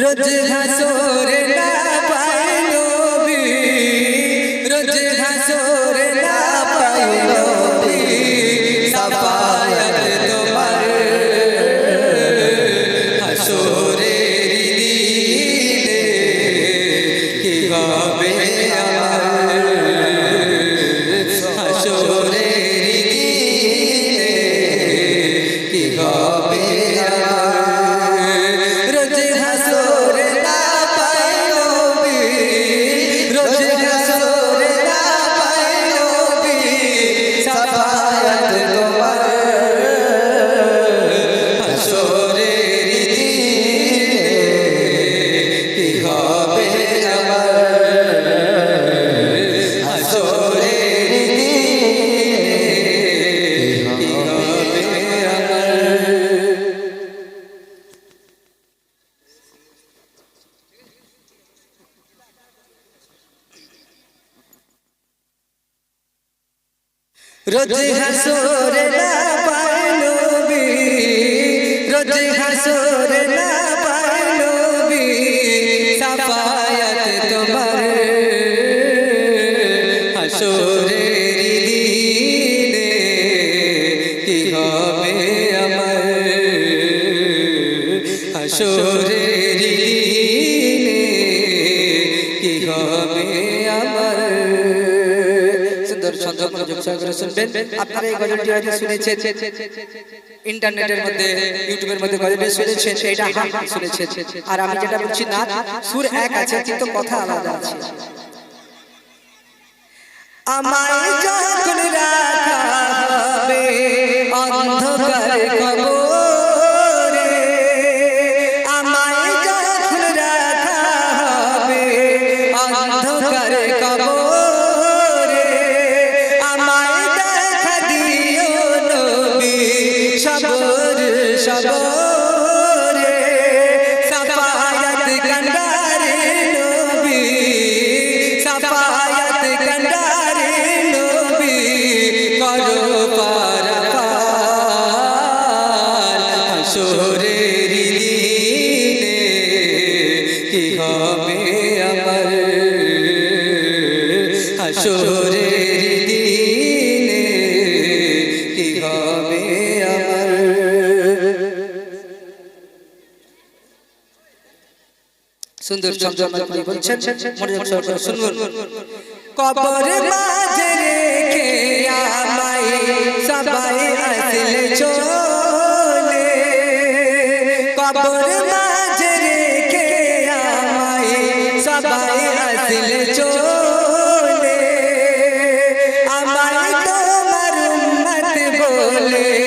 রোজ হাসরে না রোজ হাসোর না পাই নবী রোজ হাসোর না মনোযোগ করে শুনবেন। আপনারা এই গজলটি হয়তো শুনেছেন। ইন্টারনেটের মধ্যে, ইউটিউবের মধ্যে গজলটি শুনেছেন শুনেছেন। আর আমি যেটা বলছি না সুর এক আছে, কিন্তু কথা আলাদা আছে। আমায় যখন রাখা হাসরের দিনে কি হবে আমার? সুন্দর কবি বলছেন মনোযোগ সহকারে শুনুন। কবর মাঝে রেখে আমায় সবাই আসলে চলে। কবর মাঝে রেখে আমায় সবাই আসলে চলে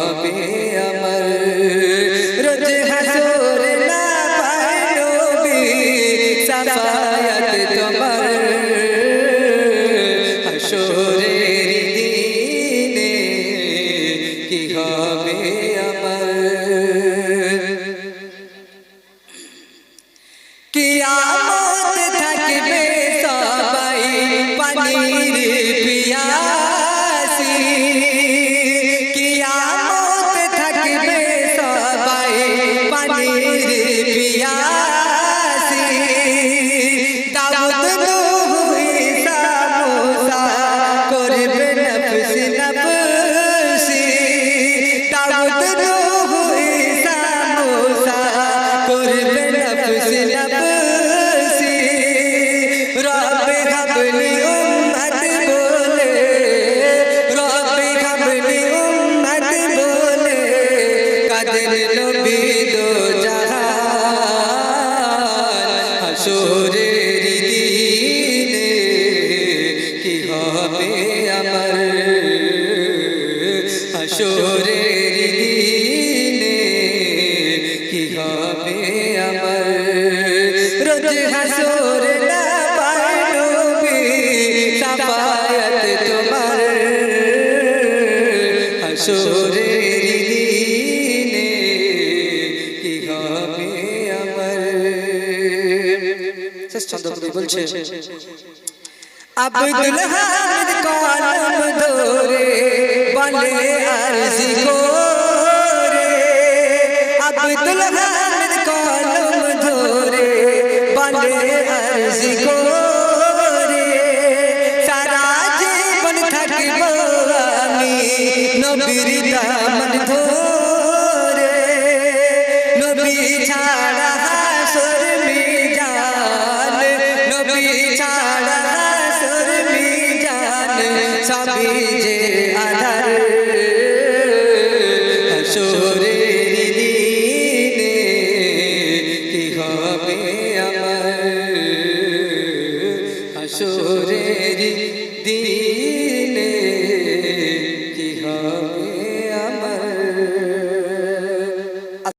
হবে হবে আমার হাসরের দিনে। কি হবে আমার? রোজ হাসর না পায় নবী, সাফায়াত তোমার। বলছে আব্দুল হামিদ কলম ধরে বলে, আরজি করে। আব্দুল হামিদ কলম ধরে বলে, আরজি করে। সারা জীবন থাকব আমি নবীর দামন ধরে। যে